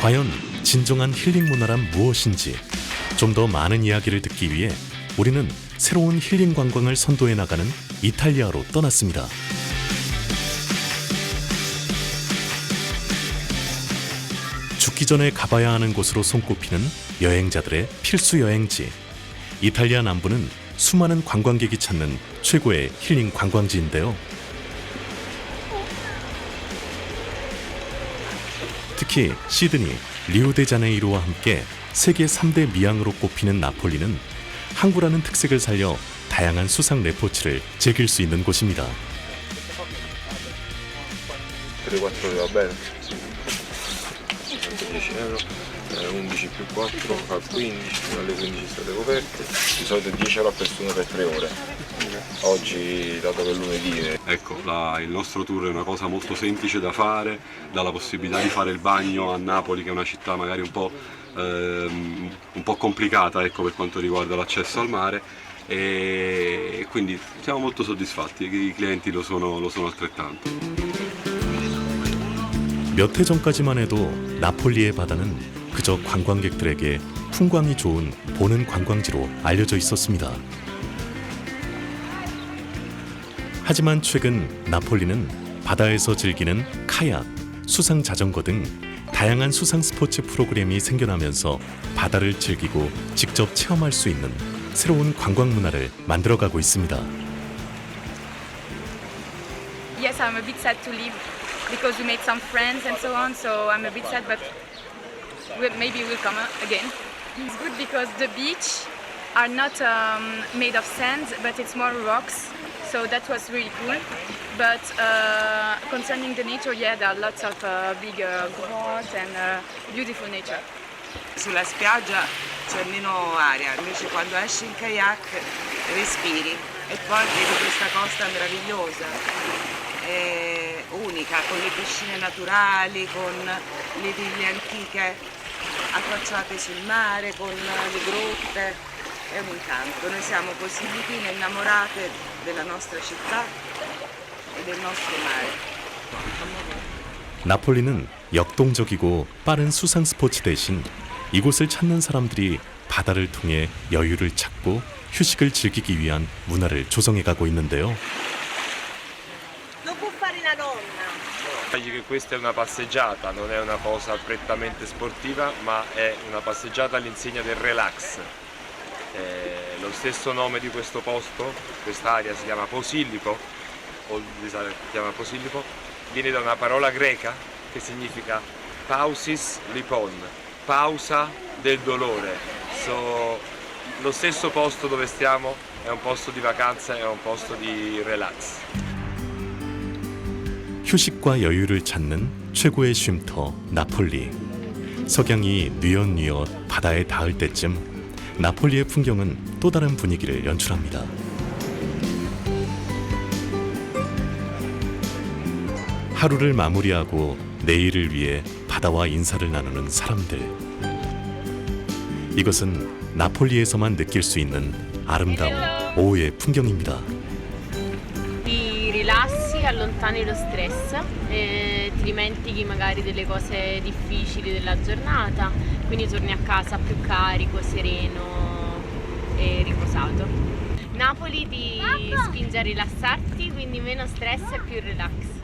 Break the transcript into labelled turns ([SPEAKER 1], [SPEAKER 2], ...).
[SPEAKER 1] 과연 진정한 힐링 문화란 무엇인지 좀 더 많은 이야기를 듣기 위해 우리는 새로운 힐링 관광을 선도해 나가는 이탈리아로 떠났습니다. 죽기 전에 가봐야 하는 곳으로 손꼽히는 여행자들의 필수 여행지. 이탈리아 남부는 수많은 관광객이 찾는 최고의 힐링 관광지인데요. 특히 시드니, 리우데자네이루와 함께 세계 3대 미항으로 꼽히는 나폴리는 항구라는 특색을 살려 다양한 수상 레포츠를 즐길 수 있는 곳입니다.
[SPEAKER 2] 3, 4 va bene. 110 euro, eh, 11 più 4 fa 15, fino alle 15 state coperte, di solito 10 euro a persona per 3 ore. Oggi, dato che è lunedì, eh,
[SPEAKER 3] Ecco, la- il nostro tour è una cosa molto semplice da fare, dà la possibilità di fare il bagno a Napoli, che è una città magari un po', ehm, un po' complicata ecco, per quanto riguarda l'accesso al mare. E quindi siamo molto soddisfatti, i clienti lo sono, lo sono altrettanto.
[SPEAKER 1] 몇 해 전까지만 해도 나폴리의 바다는 그저 관광객들에게 풍광이 좋은 보는 관광지로 알려져 있었습니다. 하지만 최근 나폴리는 바다에서 즐기는 카약, 수상 자전거 등 다양한 수상 스포츠 프로그램이 생겨나면서 바다를 즐기고 직접 체험할 수 있는 새로운 관광 문화를 만들어가고 있습니다.
[SPEAKER 4] Yes, I'm a bit sad to leave because we made some friends and so on. So I'm a bit sad, but maybe we'll come uh, again. It's good because the beach are not um, made of sand, but it's more rocks. So that was really cool. But uh, concerning the nature, yeah, there are lots of uh, big uh, grottes and uh, beautiful nature.
[SPEAKER 5] Sulla spiaggia c'è meno aria, invece quando esci in kayak respiri e poi vedi questa costa meravigliosa, è unica, con le piscine naturali, con le ville antiche affacciate sul mare, con le grotte, è un incanto. Noi siamo positivine, innamorate della nostra città e del nostro mare.
[SPEAKER 1] 나폴리는 역동적이고 빠른 수상 스포츠 대신 이곳을 찾는 사람들이 바다를 통해 여유를 찾고 휴식을 즐기기 위한 문화를 조성해 가고 있는데요.
[SPEAKER 5] Non può fare la nonna!
[SPEAKER 6] Dirgli che questa è una passeggiata, non è una cosa prettamente sportiva, ma è una passeggiata all'insegna del relax. Eh, lo stesso nome di questo posto, quest'area si chiama Posillipo, o si chiama Posillipo, viene da una parola greca che significa pausis lipon, pausa del dolore. So, lo stesso posto dove stiamo è un posto di vacanza, è un posto di relax.
[SPEAKER 1] 휴식과 여유를 찾는 최고의 쉼터 나폴리. 석양이 뉘엿뉘엿 바다에 닿을 때쯤 나폴리의 풍경은 또 다른 분위기를 연출합니다. 하루를 마무리하고 내일을 위해 바다와 인사를 나누는 사람들. 이것은 나폴리에서만 느낄 수 있는 아름다운 오후의 풍경입니다.
[SPEAKER 7] Allontani lo stress, eh, ti dimentichi magari delle cose difficili della giornata, quindi torni a casa più carico, sereno e riposato. Napoli ti spinge a rilassarti, quindi meno stress e più relax.